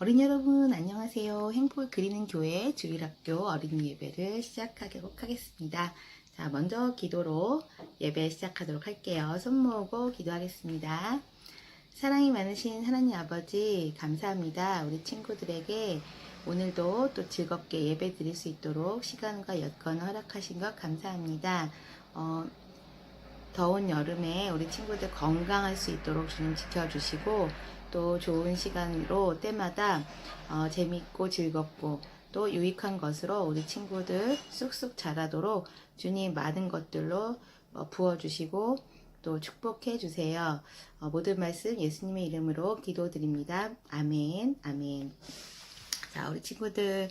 어린이 여러분 안녕하세요. 행복을 그리는 교회 주일학교 어린이 예배를 시작하도록 하겠습니다. 자, 먼저 기도로 예배 시작하도록 할게요. 손 모으고 기도하겠습니다. 사랑이 많으신 하나님 아버지 감사합니다. 우리 친구들에게 오늘도 또 즐겁게 예배 드릴 수 있도록 시간과 여건을 허락하신 것 감사합니다. 어, 더운 여름에 우리 친구들 건강할 수 있도록 주님 지켜주시고 또 좋은 시간으로 때마다 어, 재밌고 즐겁고 또 유익한 것으로 우리 친구들 쑥쑥 자라도록 주님 많은 것들로 어, 부어주시고 또 축복해 주세요. 어, 모든 말씀 예수님의 이름으로 기도드립니다. 아멘, 아멘. 자, 우리 친구들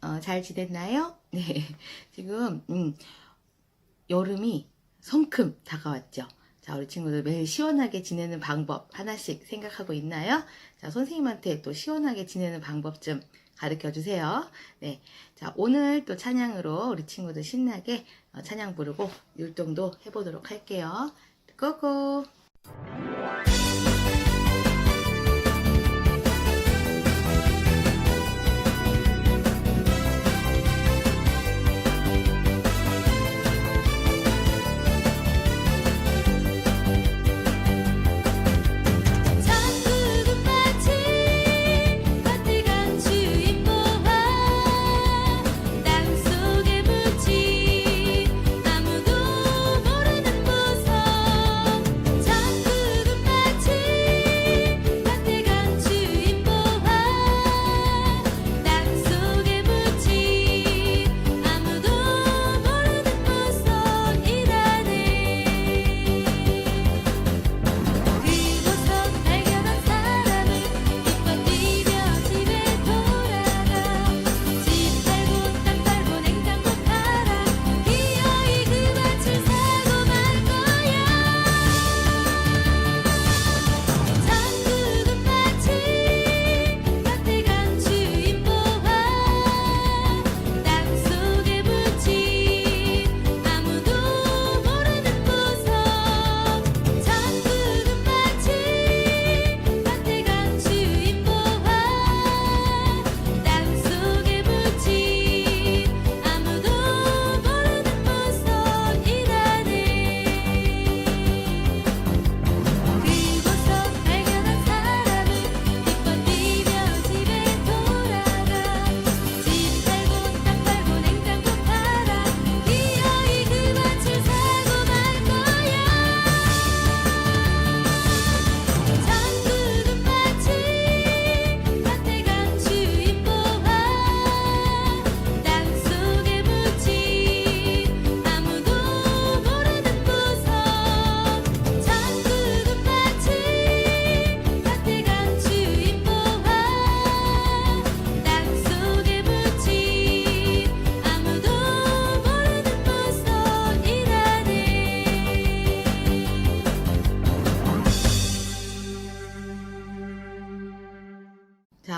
어, 잘 지냈나요? 네, 지금 음, 여름이 성큼 다가왔죠. 자, 우리 친구들 매일 시원하게 지내는 방법 하나씩 생각하고 있나요? 자, 선생님한테 또 시원하게 지내는 방법 좀 가르쳐 주세요. 네. 자, 오늘 또 찬양으로 우리 친구들 신나게 어, 찬양 부르고 율동도 해보도록 할게요. 고고!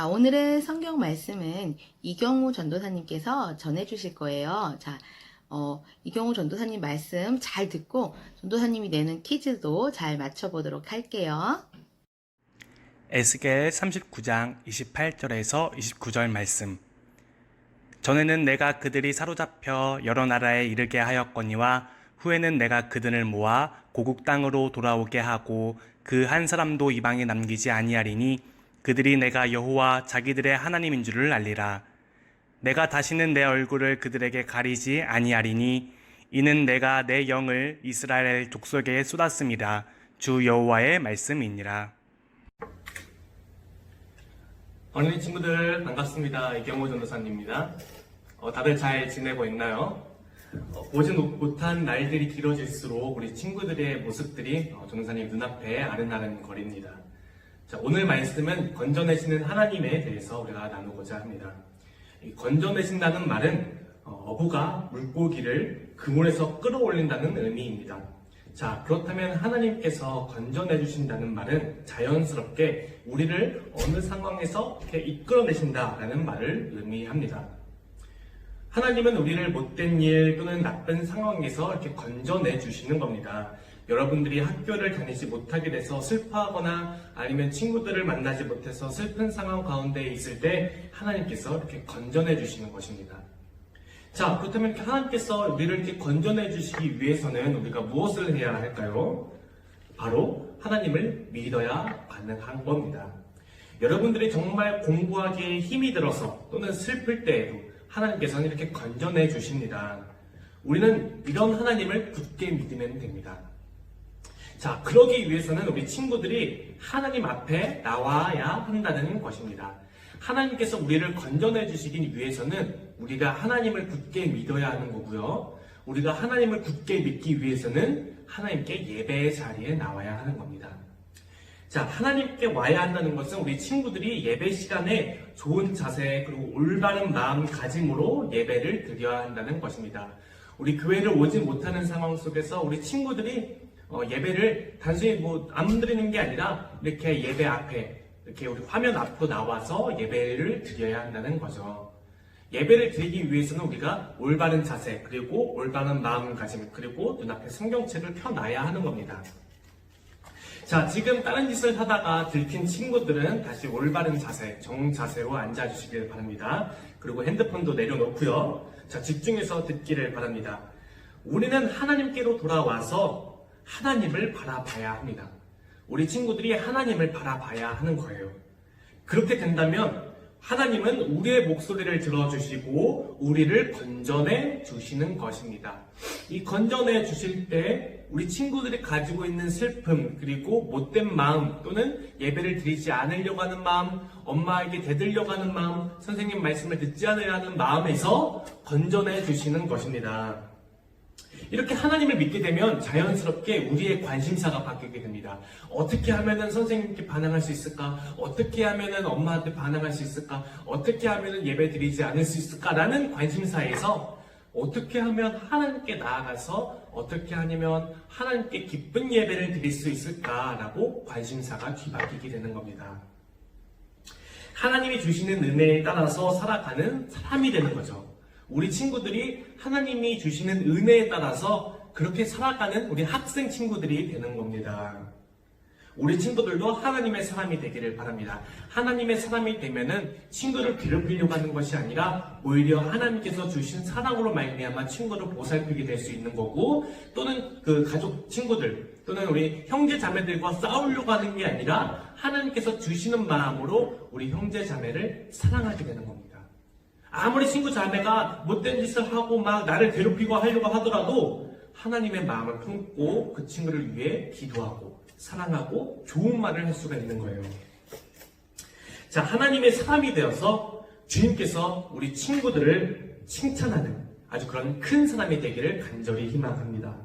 자, 오늘의 성경 말씀은 이경우 전도사님께서 전해주실 거예요. 자, 어, 이경우 전도사님 말씀 잘 듣고 전도사님이 내는 퀴즈도 잘 맞춰보도록 할게요. 에스겔 39장 28절에서 29절 말씀. 전에는 내가 그들이 사로잡혀 여러 나라에 이르게 하였거니와 후에는 내가 그들을 모아 고국 땅으로 돌아오게 하고 그 한 사람도 이방에 남기지 아니하리니 그들이 내가 여호와 자기들의 하나님인 줄을 알리라. 내가 다시는 내 얼굴을 그들에게 가리지 아니하리니 이는 내가 내 영을 이스라엘 족속에 쏟았습니다. 주 여호와의 말씀이니라. 어린이 친구들 반갑습니다. 이경호 전도사님입니다. 어, 다들 잘 지내고 있나요? 어, 보지 못- 못한 날들이 길어질수록 우리 친구들의 모습들이 어, 전도사님 눈앞에 아른아른 거립니다. 자, 오늘 말씀은 건져내시는 하나님에 대해서 우리가 나누고자 합니다. 이 건져내신다는 말은 어, 부가 물고기를 그물에서 끌어올린다는 의미입니다. 자, 그렇다면 하나님께서 건져내 주신다는 말은 자연스럽게 우리를 어느 상황에서 이렇게 이끌어내신다라는 말을 의미합니다. 하나님은 우리를 못된 일 또는 나쁜 상황에서 이렇게 건져내 주시는 겁니다. 여러분들이 학교를 다니지 못하게 돼서 슬퍼하거나 아니면 친구들을 만나지 못해서 슬픈 상황 가운데 있을 때 하나님께서 이렇게 건전해 주시는 것입니다. 자, 그렇다면 하나님께서 우리를 이렇게 건전해 주시기 위해서는 우리가 무엇을 해야 할까요? 바로 하나님을 믿어야 가능한 겁니다. 여러분들이 정말 공부하기에 힘이 들어서 또는 슬플 때에도 하나님께서는 이렇게 건전해 주십니다. 우리는 이런 하나님을 굳게 믿으면 됩니다. 자, 그러기 위해서는 우리 친구들이 하나님 앞에 나와야 한다는 것입니다. 하나님께서 우리를 건전해 주시기 위해서는 우리가 하나님을 굳게 믿어야 하는 거고요. 우리가 하나님을 굳게 믿기 위해서는 하나님께 예배의 자리에 나와야 하는 겁니다. 자, 하나님께 와야 한다는 것은 우리 친구들이 예배 시간에 좋은 자세 그리고 올바른 마음가짐으로 예배를 드려야 한다는 것입니다. 우리 교회를 오지 못하는 상황 속에서 우리 친구들이 어, 예배를 단순히 뭐 안 드리는 게 아니라 이렇게 예배 앞에 이렇게 우리 화면 앞으로 나와서 예배를 드려야 한다는 거죠. 예배를 드리기 위해서는 우리가 올바른 자세 그리고 올바른 마음가짐 그리고 눈앞에 성경책을 펴놔야 하는 겁니다. 자, 지금 다른 짓을 하다가 들킨 친구들은 다시 올바른 자세, 정자세로 앉아주시길 바랍니다. 그리고 핸드폰도 내려놓고요. 자, 집중해서 듣기를 바랍니다. 우리는 하나님께로 돌아와서 하나님을 바라봐야 합니다. 우리 친구들이 하나님을 바라봐야 하는 거예요. 그렇게 된다면 하나님은 우리의 목소리를 들어주시고 우리를 건전해 주시는 것입니다. 이 건전해 주실 때 우리 친구들이 가지고 있는 슬픔 그리고 못된 마음 또는 예배를 드리지 않으려고 하는 마음 엄마에게 대들려고 하는 마음 선생님 말씀을 듣지 않으려 하는 마음에서 건전해 주시는 것입니다. 이렇게 하나님을 믿게 되면 자연스럽게 우리의 관심사가 바뀌게 됩니다. 어떻게 하면은 선생님께 반항할 수 있을까? 어떻게 하면은 엄마한테 반항할 수 있을까? 어떻게 하면은 예배 드리지 않을 수 있을까 라는 관심사에서 어떻게 하면 하나님께 나아가서 어떻게 하면 하나님께 기쁜 예배를 드릴 수 있을까라고 관심사가 뒤바뀌게 되는 겁니다. 하나님이 주시는 은혜에 따라서 살아가는 사람이 되는 거죠. 우리 친구들이 하나님이 주시는 은혜에 따라서 그렇게 살아가는 우리 학생 친구들이 되는 겁니다. 우리 친구들도 하나님의 사람이 되기를 바랍니다. 하나님의 사람이 되면은 친구를 괴롭히려고 하는 것이 아니라 오히려 하나님께서 주신 사랑으로 말미암아 친구를 보살피게 될 수 있는 거고 또는 그 가족 친구들 또는 우리 형제 자매들과 싸우려고 하는 게 아니라 하나님께서 주시는 마음으로 우리 형제 자매를 사랑하게 되는 겁니다. 아무리 친구 자매가 못된 짓을 하고 막 나를 괴롭히고 하려고 하더라도 하나님의 마음을 품고 그 친구를 위해 기도하고 사랑하고 좋은 말을 할 수가 있는 거예요. 자, 하나님의 사람이 되어서 주님께서 우리 친구들을 칭찬하는 아주 그런 큰 사람이 되기를 간절히 희망합니다.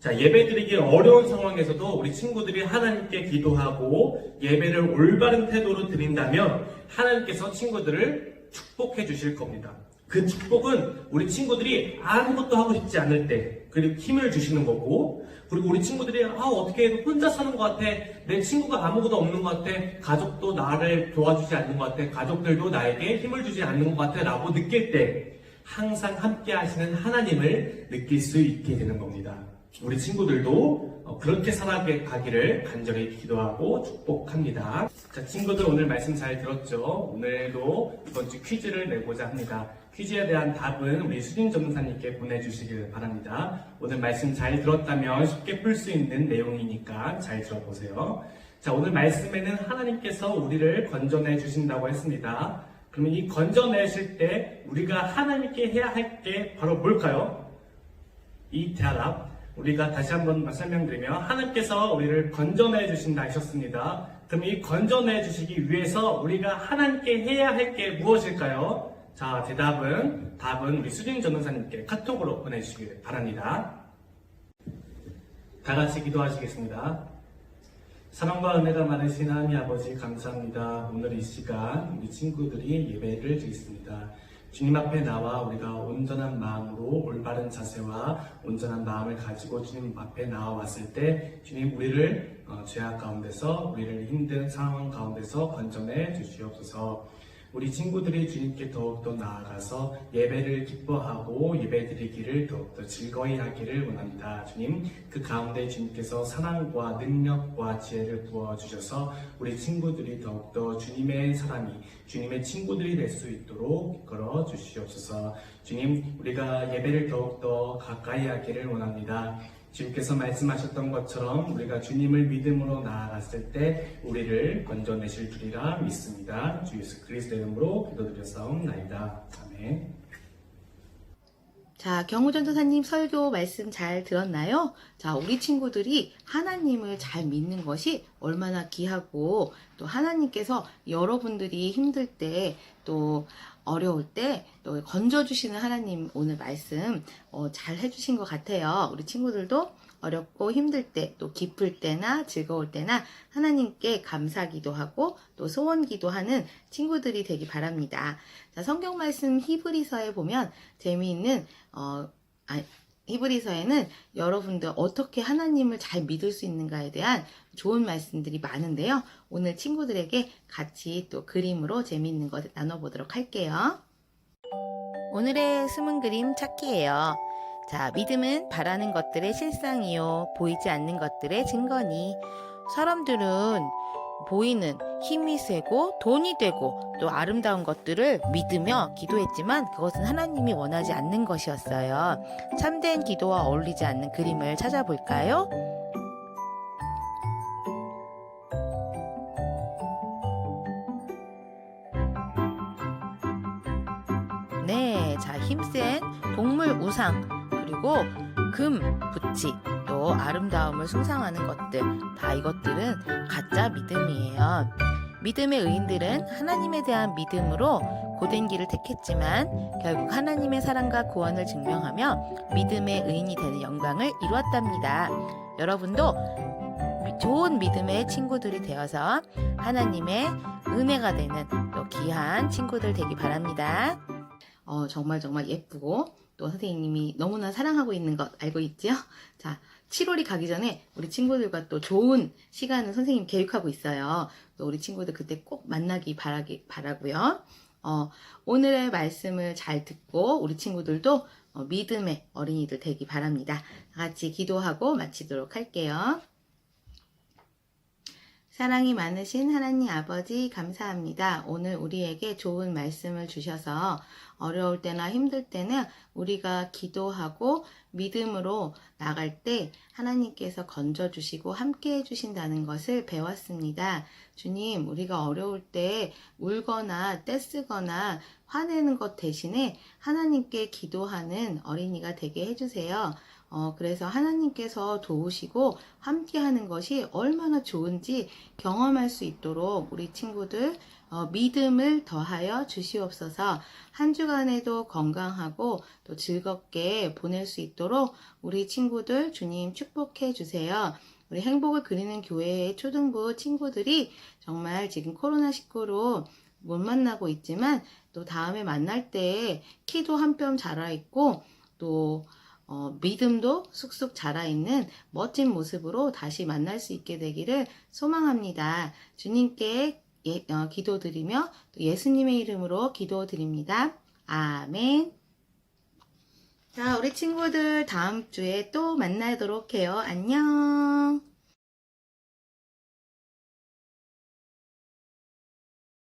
자, 예배 드리기 어려운 상황에서도 우리 친구들이 하나님께 기도하고 예배를 올바른 태도로 드린다면 하나님께서 친구들을 축복해 주실 겁니다. 그 축복은 우리 친구들이 아무것도 하고 싶지 않을 때, 그리고 힘을 주시는 거고, 그리고 우리 친구들이, 아, 어떻게 혼자 사는 것 같아. 내 친구가 아무것도 없는 것 같아. 가족도 나를 도와주지 않는 것 같아. 가족들도 나에게 힘을 주지 않는 것 같아. 라고 느낄 때, 항상 함께 하시는 하나님을 느낄 수 있게 되는 겁니다. 우리 친구들도 어, 그렇게 살아가기를 간절히 기도하고 축복합니다. 자, 친구들 오늘 말씀 잘 들었죠? 오늘도 이번 주 퀴즈를 내고자 합니다. 퀴즈에 대한 답은 우리 수진 전도사님께 보내주시길 바랍니다. 오늘 말씀 잘 들었다면 쉽게 풀 수 있는 내용이니까 잘 들어보세요. 자, 오늘 말씀에는 하나님께서 우리를 건져내 주신다고 했습니다. 그러면 이 건져내실 때 우리가 하나님께 해야 할 게 바로 뭘까요? 이 대답 우리가 다시 한번 설명드리면 하나님께서 우리를 건져내 주신다 하셨습니다. 그럼 이 건져내 주시기 위해서 우리가 하나님께 해야 할 게 무엇일까요? 자, 대답은 답은 우리 수진 전도사님께 카톡으로 보내주시길 바랍니다. 다 같이 기도하시겠습니다. 사랑과 은혜가 많으신 하나님 아버지 감사합니다. 오늘 이 시간 우리 친구들이 예배를 드리겠습니다. 주님 앞에 나와 우리가 온전한 마음으로 올바른 자세와 온전한 마음을 가지고 주님 앞에 나와왔을 때 주님 우리를 어, 죄악 가운데서 우리를 힘든 상황 가운데서 건져내 주시옵소서. 우리 친구들이 주님께 더욱더 나아가서 예배를 기뻐하고 예배 드리기를 더욱더 즐거이 하기를 원합니다. 주님, 그 가운데 주님께서 사랑과 능력과 지혜를 부어주셔서 우리 친구들이 더욱더 주님의 사람이, 주님의 친구들이 될 수 있도록 이끌어 주시옵소서. 주님, 우리가 예배를 더욱더 가까이 하기를 원합니다. 주님께서 말씀하셨던 것처럼 우리가 주님을 믿음으로 나아갔을 때 우리를 건져내실 줄이라 믿습니다. 주 예수 그리스도의 이름으로 기도드렸사옵나이다. 아멘. 자, 경우전도사님 설교 말씀 잘 들었나요? 자, 우리 친구들이 하나님을 잘 믿는 것이 얼마나 귀하고 또 하나님께서 여러분들이 힘들 때또 어려울 때 또 건져주시는 하나님 오늘 말씀 어, 잘 해주신 것 같아요. 우리 친구들도 어렵고 힘들 때 또 기쁠 때나 즐거울 때나 하나님께 감사 기도 하고 또 소원 기도 하는 친구들이 되기 바랍니다. 자, 성경 말씀 히브리서에 보면 재미있는 어, 아, 히브리서에는 여러분들 어떻게 하나님을 잘 믿을 수 있는가에 대한 좋은 말씀들이 많은데요. 오늘 친구들에게 같이 또 그림으로 재미있는 것 나눠보도록 할게요. 오늘의 숨은 그림 찾기예요. 자, 믿음은 바라는 것들의 실상이요. 보이지 않는 것들의 증거니. 사람들은 보이는 힘이 세고 돈이 되고 또 아름다운 것들을 믿으며 기도했지만 그것은 하나님이 원하지 않는 것이었어요. 참된 기도와 어울리지 않는 그림을 찾아볼까요? 네, 자, 힘센 동물 우상, 그리고 금, 부치, 또 아름다움을 숭상하는 것들, 다 이것들은 가짜 믿음이에요. 믿음의 의인들은 하나님에 대한 믿음으로 고된 길을 택했지만 결국 하나님의 사랑과 구원을 증명하며 믿음의 의인이 되는 영광을 이루었답니다. 여러분도 좋은 믿음의 친구들이 되어서 하나님의 은혜가 되는 또 귀한 친구들 되기 바랍니다. 어, 정말 정말 예쁘고 또 선생님이 너무나 사랑하고 있는 것 알고 있지요? 자, 7월이 가기 전에 우리 친구들과 또 좋은 시간을 선생님 계획하고 있어요. 또 우리 친구들 그때 꼭 만나기 바라기, 바라고요. 어, 오늘의 말씀을 잘 듣고 우리 친구들도 어, 믿음의 어린이들 되기 바랍니다. 다 같이 기도하고 마치도록 할게요. 사랑이 많으신 하나님 아버지 감사합니다. 오늘 우리에게 좋은 말씀을 주셔서 어려울 때나 힘들 때는 우리가 기도하고 믿음으로 나갈 때 하나님께서 건져주시고 함께 해주신다는 것을 배웠습니다. 주님, 우리가 어려울 때 울거나 떼쓰거나 화내는 것 대신에 하나님께 기도하는 어린이가 되게 해주세요. 어, 그래서 하나님께서 도우시고 함께 하는 것이 얼마나 좋은지 경험할 수 있도록 우리 친구들 어, 믿음을 더하여 주시옵소서 한 주간에도 건강하고 또 즐겁게 보낼 수 있도록 우리 친구들 주님 축복해 주세요. 우리 행복을 그리는 교회의 초등부 친구들이 정말 지금 코로나19로 못 만나고 있지만 또 다음에 만날 때 키도 한 뼘 자라 있고 또 어, 믿음도 쑥쑥 자라있는 멋진 모습으로 다시 만날 수 있게 되기를 소망합니다. 주님께 예, 어, 기도드리며 또 예수님의 이름으로 기도드립니다. 아멘. 자, 우리 친구들 다음 주에 또 만나도록 해요. 안녕.